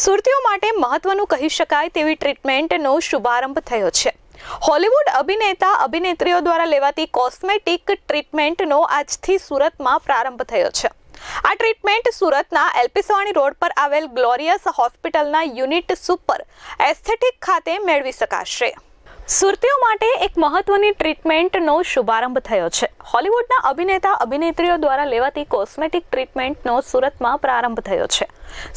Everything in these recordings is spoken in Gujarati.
સુરતીઓ માટે મહત્વનું કહી શકાય તેવી ટ્રીટમેન્ટનો શુભારંભ થયો છે. હોલિવૂડ અભિનેતા, અભિનેત્રીઓ દ્વારા લેવાતી કોસ્મેટિક ટ્રીટમેન્ટનો આજથી સુરતમાં પ્રારંભ થયો છે. આ ટ્રીટમેન્ટ સુરતના એલપીસવાણી રોડ પર આવેલ ગ્લોરિયસ હોસ્પિટલના યુનિટ સુપર એસ્થેટિક ખાતે મેળવી શકાશે. સુરતીઓ માટે એક મહત્વની ટ્રીટમેન્ટનો શુભારંભ થયો છે. હોલિવૂડના અભિનેતા, અભિનેત્રીઓ દ્વારા લેવાતી કોસ્મેટિક ટ્રીટમેન્ટનો સુરતમાં પ્રારંભ થયો છે.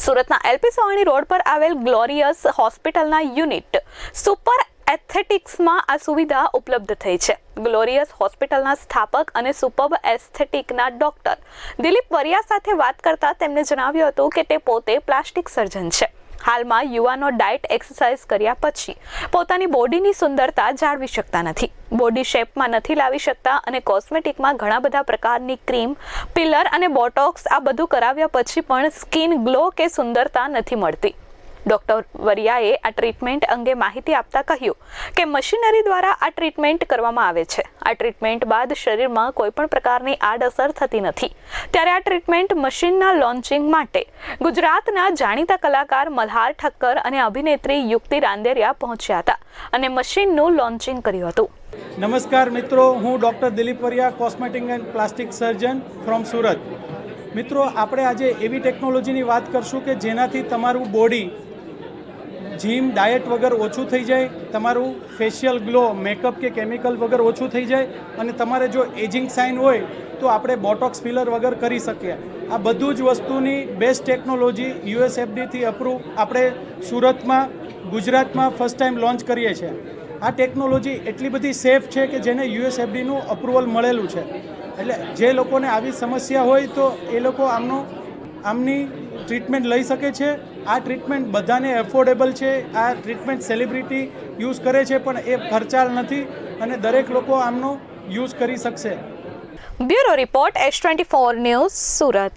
સુરતના એલપી સવાણી રોડ પર આવેલ ગ્લોરિયસ હોસ્પિટલના યુનિટ સુપર એથેટિક્સમાં આ સુવિધા ઉપલબ્ધ થઈ છે. ગ્લોરિયસ હોસ્પિટલના સ્થાપક અને સુપબ એસ્થેટિકના ડોક્ટર દિલીપ વરિયા સાથે વાત કરતા તેમણે જણાવ્યું હતું કે તે પોતે પ્લાસ્ટિક સર્જન છે. હાલમાં યુવાનો ડાયટ એક્સરસાઇઝ કર્યા પછી પોતાની બોડીની સુંદરતા જાળવી શકતા નથી. બોડી શેપમાં નથી લાવી શકતા અને કોસ્મેટિકમાં ઘણા બધા પ્રકારની ક્રીમ, પિલર અને બોટોક્સ આ બધું કરાવ્યા પછી પણ સ્કિન ગ્લો કે સુંદરતા નથી મળતી. ડોક્ટર વરિયાએ આ ટ્રીટમેન્ટ અંગે માહિતી આપતા કહ્યું કે મશીનરી દ્વારા આ ટ્રીટમેન્ટ કરવામાં આવે છે. આ ટ્રીટમેન્ટ બાદ શરીરમાં કોઈપણ પ્રકારની આડઅસર થતી નથી. ત્યારે આ ટ્રીટમેન્ટ મશીનના લોન્ચિંગ માટે ગુજરાતના જાણીતા કલાકાર મલ્હાર ઠક્કર અને અભિનેત્રી યુક્તિ રાંદેરિયા પહોંચ્યા હતા અને મશીનનું લોન્ચિંગ કર્યું હતું. નમસ્કાર મિત્રો, હું doctor Dilip Variya, cosmetic and plastic surgeon from Surat. મિત્રો, આપણે આજે એવી ટેકનોલોજીની વાત કરશું કે જેનાથી તમારું બોડી જીમ, ડાયટ વગર ઓછું થઈ જાય, તમારું ફેશિયલ ગ્લો, મેકઅપ કે કેમિકલ વગર ઓછું થઈ જાય, અને તમારે જો એજિંગ સાઇન હોય, તો આપણે બોટોક્સ ફિલર વગર કરી શકીએ. આ બધું જ વસ્તુની બેસ્ટ ટેકનોલોજી યુએસએફડીથી અપ્રૂવ આપણે સુરતમાં, ગુજરાતમાં ફર્સ્ટ ટાઈમ લોન્ચ કરીએ છીએ. આ ટેકનોલોજી એટલી બધી સેફ છે કે જેને યુએસએફડીનું અપ્રુવલ મળેલું છે. એટલે જે લોકોને આવી સમસ્યા હોય, તો એ લોકો આમનો, આમની ટ્રીટમેન્ટ લઈ શકે છે. આ ટ્રીટમેન્ટ બધાને એફોર્ડેબલ છે. આ ટ્રીટમેન્ટ સેલિબ્રિટી યુઝ કરે છે, પણ એ ખર્ચાળ નથી અને દરેક લોકો આમનો યુઝ કરી શકશે. Bureau report S twenty four news Surat.